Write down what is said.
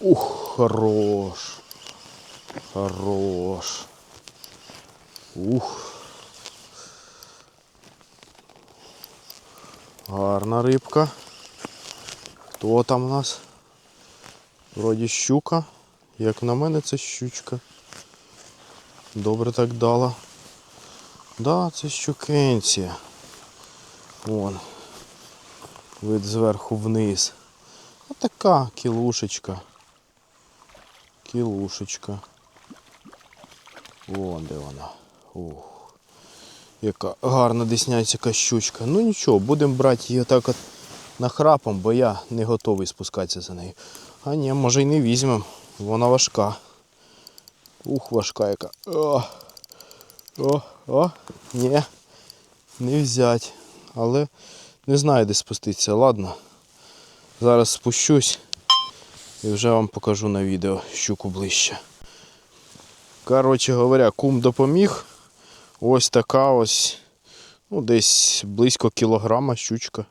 Ух, хорош. Хорош. Ух. Гарна рибка. Хто там у нас? Вроді щука. Як на мене, це щучка. Добре так дала. Да, це щукенція. Вон. Вид зверху вниз. Отака кілушечка. Кілушечка. Вон де вона. Ух. Яка гарна десняцька щучка. Ну нічого, будемо брати її так от нахрапом, бо я не готовий спускатися за нею. А ні, може й не візьмемо. Вона важка. Ух, важка яка. О, о, о, ні, не взять. Але не знаю, де спуститися. Ладно. Зараз спущусь і вже вам покажу на відео щуку ближче. Коротше говоря, кум допоміг. Ось така ось, ну, десь близько кілограма щучка.